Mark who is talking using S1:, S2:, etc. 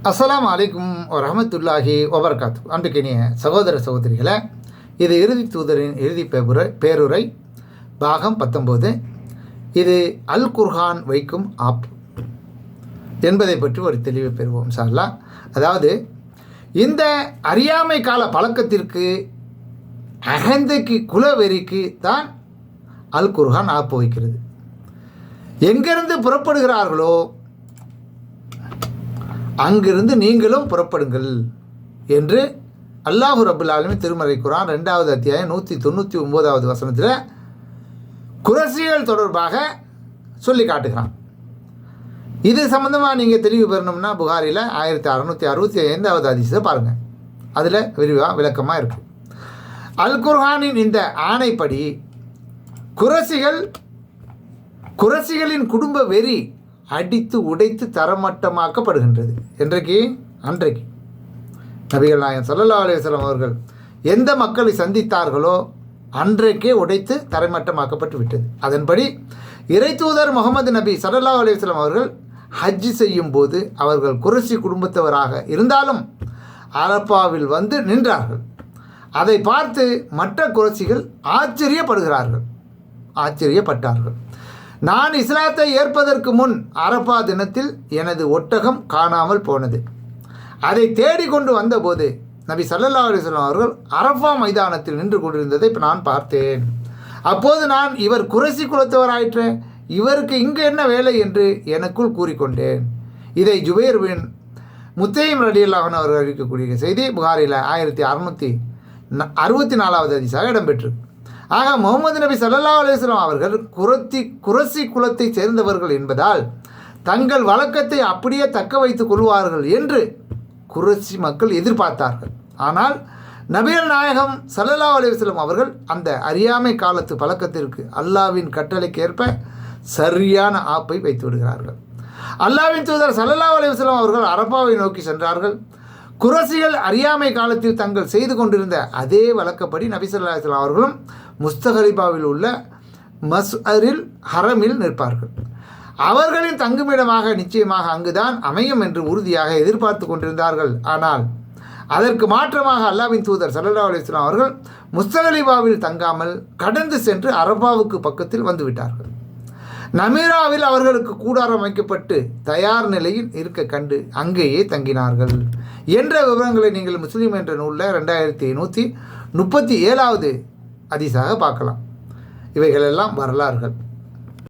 S1: அஸ்லாம் அலைக்கும் ரஹமத்துல்லாஹி ஒபர்காத்து அன்றைக்கினிய சகோதர சகோதரிகளை இது இறுதி தூதரின் இறுதி பேருரை பேருரை பாகம் பத்தொம்போது இது அல் குர்ஹான் வைக்கும் ஆப் என்பதை பற்றி ஒரு தெளிவு பெறுவோம் சார்லா அதாவது இந்த அறியாமை கால பழக்கத்திற்கு அகந்தைக்கு குலவெறிக்கு தான் அல் குர்ஹான் ஆப்பு வைக்கிறது எங்கிருந்து புறப்படுகிறார்களோ அங்கிருந்து நீங்களும் புறப்படுங்கள் என்று அல்லாஹு ரபுல் திருமறை குரான் ரெண்டாவது அத்தியாயம் நூற்றி தொண்ணூற்றி ஒம்போதாவது வசனத்தில் குரசிகள் தொடர்பாக சொல்லி காட்டுகிறான். இது சம்மந்தமாக நீங்கள் தெளிவு பெறணும்னா புகாரில் ஆயிரத்தி அறநூற்றி அறுபத்தி ஐந்தாவது அதிசயத்தை பாருங்கள் அதில் விரிவாக விளக்கமாக இருக்குது அல் குர்ஹானின் இந்த ஆணைப்படி குரசிகள் குரசிகளின் குடும்ப வெறி அடித்து உடைத்து தரமட்டமாக்கப்படுகின்றது. என்றைக்கு? அன்றைக்கு. நபிகள் நாயன் சல்லல்லா அலுவலம் அவர்கள் எந்த மக்களை சந்தித்தார்களோ அன்றைக்கே உடைத்து தரைமட்டமாக்கப்பட்டு விட்டது. அதன்படி இறை தூதர் முகமது நபி சல்லல்லா அலுவலம் அவர்கள் ஹஜ் செய்யும் போது அவர்கள் குரசி குடும்பத்தவராக இருந்தாலும் அரப்பாவில் வந்து நின்றார்கள். அதை பார்த்து மற்ற குரசிகள் ஆச்சரியப்படுகிறார்கள். ஆச்சரியப்பட்டார்கள். நான் இஸ்லாத்தை ஏற்பதற்கு முன் அரபா தினத்தில் எனது ஒட்டகம் காணாமல் போனது. அதை தேடிக்கொண்டு வந்தபோது நபி சல்லல்லா அலிஸ்லாம் அவர்கள் அரபா மைதானத்தில் நின்று கொண்டிருந்ததை இப்போ நான் பார்த்தேன். அப்போது நான் இவர் குரசி குலத்தவராயிற்று இவருக்கு இங்கு என்ன வேலை? என்று எனக்குள் கூறிக்கொண்டேன். இதை ஜுபேர் பின் முத்தையம் ரலியல்லாஹன் அவர்கள் அறிவிக்கக்கூடிய செய்தி புகாரில் ஆயிரத்தி அறுநூற்றி அறுபத்தி நாலாவது அதிசாக இடம்பெற்று ஆக முகமது நபி சல்லா அலுவலாம் அவர்கள் குரத்தி குரசி குலத்தை சேர்ந்தவர்கள் என்பதால் தங்கள் வழக்கத்தை அப்படியே தக்க வைத்துக் கொள்வார்கள் என்று குரசி மக்கள் எதிர்பார்த்தார்கள். ஆனால் நபிகள் நாயகம் சல்லல்லா அலுவலம் அவர்கள் அந்த அறியாமை காலத்து பழக்கத்திற்கு அல்லாவின் கட்டளைக்கேற்ப சரியான ஆப்பை வைத்து விடுகிறார்கள். அல்லாவின் தூதர் சல்லல்லா அலுவலம் அவர்கள் அரப்பாவை நோக்கி சென்றார்கள். குரசிகள் அறியாமை காலத்தில் தங்கள் செய்து கொண்டிருந்த அதே வழக்கப்படி நபிசல்லாஸ்லாம் அவர்களும் முஸ்தகலிபாவில் உள்ள மஸ்அரில் ஹரமில் நிற்பார்கள். அவர்களின் தங்குமிடமாக நிச்சயமாக அங்குதான் அமையும் என்று உறுதியாக எதிர்பார்த்து கொண்டிருந்தார்கள். ஆனால் அதற்கு மாற்றமாக அல்லாவின் தூதர் சல்லா அலிஸ்லாம் அவர்கள் முஸ்தகலிபாவில் தங்காமல் கடந்து சென்று அரபாவுக்கு பக்கத்தில் வந்துவிட்டார்கள் நமீராவில் அவர்களுக்கு கூடாரம் அமைக்கப்பட்டு தயார் நிலையில் இருக்க கண்டு அங்கேயே தங்கினார்கள். என்ற விவரங்களை நீங்கள் முஸ்லீம் என்ற நூலில் ரெண்டாயிரத்தி நூற்றி முப்பத்தி ஏழாவது அதிசாக பார்க்கலாம். இவைகளெல்லாம் வரலாறுகள்.